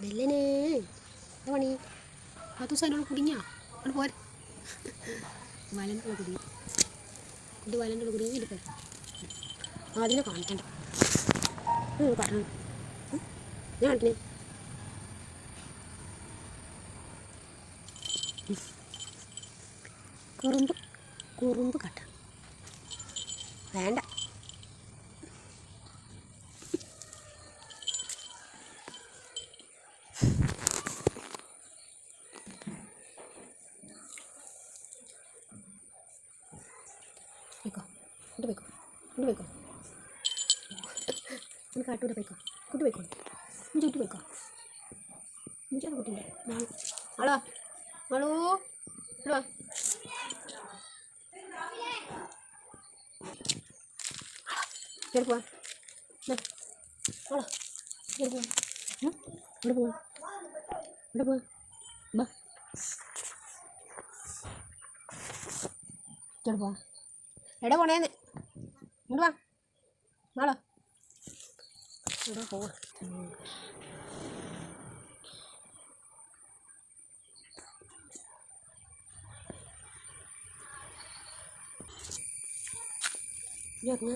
ബെല്ലനെ എന്താ പണി ആ ദിവസം എന്നോട് കുടുങ്ങിയാ? അവിടെ പോരെ. വലന്റെ കുടുങ്ങി. ഇത് വലന്റെ കുടുങ്ങി. പേര്. അതിനെ കാണിക്കണ്ട. പറഞ്ഞു. ഞാൻ കാണിക്കണേ. കുറുമ്പ്. കുറുമ്പ് കട്ട. വേണ്ട. പോയിക്കോ. ഇങ്ങോട്ട് പോയിക്കോ. ഇങ്ങോട്ട് പോയിക്കോ. ഒന്ന് കാട്ടൂടെ പോയിക്കോ. കുട്ടി പോയിക്കോ. ഇനി ചുറ്റി പോയിക്കോ. ഇഞ്ചാണ് കുട്ടിന്റെ. ഹലോ ഹലോ ഹലോ കേറി പോവാ. Hello കേറി പോവാ ഉം? ഇവിടെ പോവാ ഇവിടെ പോവാ ബാ കേറി പോവാ എവിടെ പോണേന്ന് ഇങ്ങോട്ട് വാ നാളോ എവിടെ പോവാ ഉം. ഇയ്യ് ഇറങ്ങ്.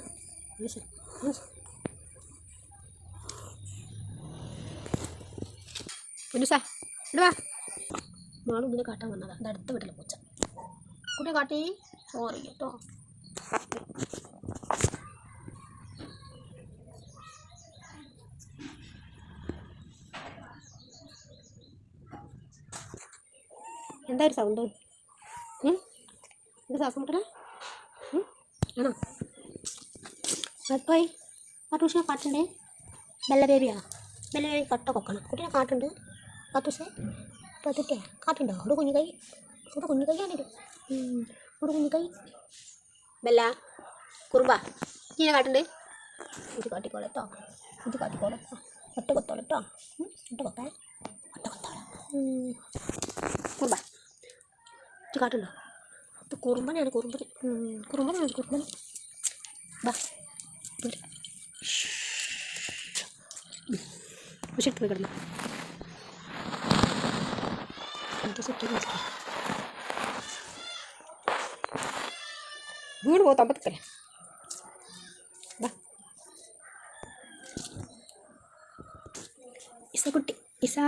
വീശ്. പൊന്നുസാ ഇവിടെ വാ. നാളും ഇതിനെ കാട്ടാൻ വന്നതാ. ഇത് അടുത്ത വീട്ടിലെ പൂച്ച. കുട്ടിയെ കാട്ടി. സോറി കേട്ടോ. എന്താ ഒരു സൗണ്ട് ഇത് ശ്വാസം മുട്ടണേ ആണോ? പോയി. പത്തൂഷെ കാട്ടുണ്ട്? ബെല്ല ബേബിയാ ബെല്ല ബേബി കട്ട കൊക്കണം. കുട്ടീനെ കാട്ടുണ്ട്. പത്തൂഷെ പത്തിട്ടേ കാട്ടുണ്ടോ ഒരു കുഞ്ഞു കൈ ഒരു കുഞ്ഞു കൈയാണിത് ഒരു കുഞ്ഞു കൈ ബെല്ല കുറുമ്പ ഇങ്ങനെ കാട്ടുണ്ട് ഇത് കാട്ടിക്കോളട്ടോ ഇത് കാട്ടിക്കോളട്ടോ ഒട്ട കൊത്തോളട്ടോ ഒട്ട കൊത്തേ ഒറ്റ കൊത്തോളെ കുറുമ്പ ഇത് കാട്ടുണ്ടോ ഇത് കുറുമ്പനാണ് കുറുമ്പൻ കുറുമ്പനാണ് കുറുമ്പൻ ബാ പക്ഷെ പോയി കിടന്നു എനിക്ക് സെറ്റ് ചെയ്ത് വീട് പോ തമ്പത്തിക്കല ബാ ഇസക്കുട്ടി ഇസാ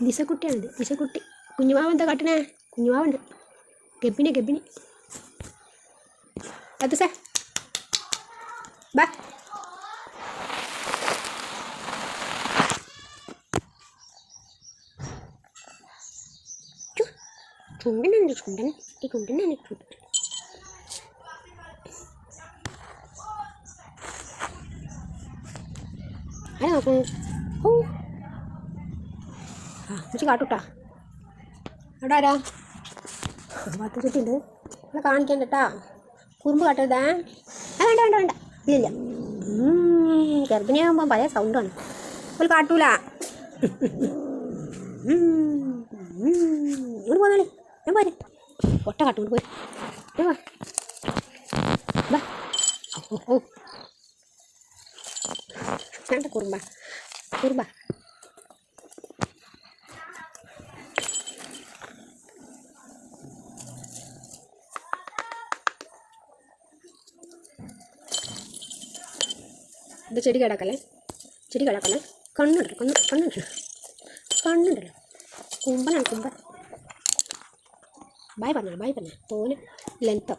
ദിസക്കുട്ടിയാണിത് ദിസക്കുട്ടി കുഞ്ഞുമാവ് എന്താ കാട്ടണേ കുഞ്ഞുമാവുണ്ട് ഗബിനി ഗബിനി അത് സാ ബാ ചുണ്ടനുണ്ട് ചുണ്ടൻ ഈ ചുണ്ടനാണ് ചുണ്ടൻ ആരാ നോക്കുന്നു ഓ ആ വെച്ച് കാട്ടൂട്ടാ. അവിടെ ആരാ? പത്ത് ചുറ്റുണ്ട് ഇവിടെ കാണിക്കണ്ട കേട്ടാ കുറുമ്പ് കാട്ടരുതേ. ആ വേണ്ട വേണ്ട വേണ്ട. ഇല്ലില്ല ഗർഭിണിയാകുമ്പോൾ പഴയ സൗണ്ടാണ് ഒരു കാട്ടൂല. ഉം. പോന്നാളി. ഞാൻ പോരെ ഒട്ട കാട്ടുകൊണ്ട് പോയി. ഓ. വേണ്ട കുറുമ്പ. കുറുമ്പ. ഇത് ചെടി കിടക്കല്ലേ? ചെടി കിടക്കല്ലേ? കണ്ണുണ്ടല്ലോ കണ്ണ് കണ്ണുണ്ടല്ലോ. കണ്ണുണ്ടല്ലോ. കുമ്പനാണ് കുമ്പൻ. ബായ് പറഞ്ഞോ ബായ് പറഞ്ഞോ തോന് ലെങ്തോ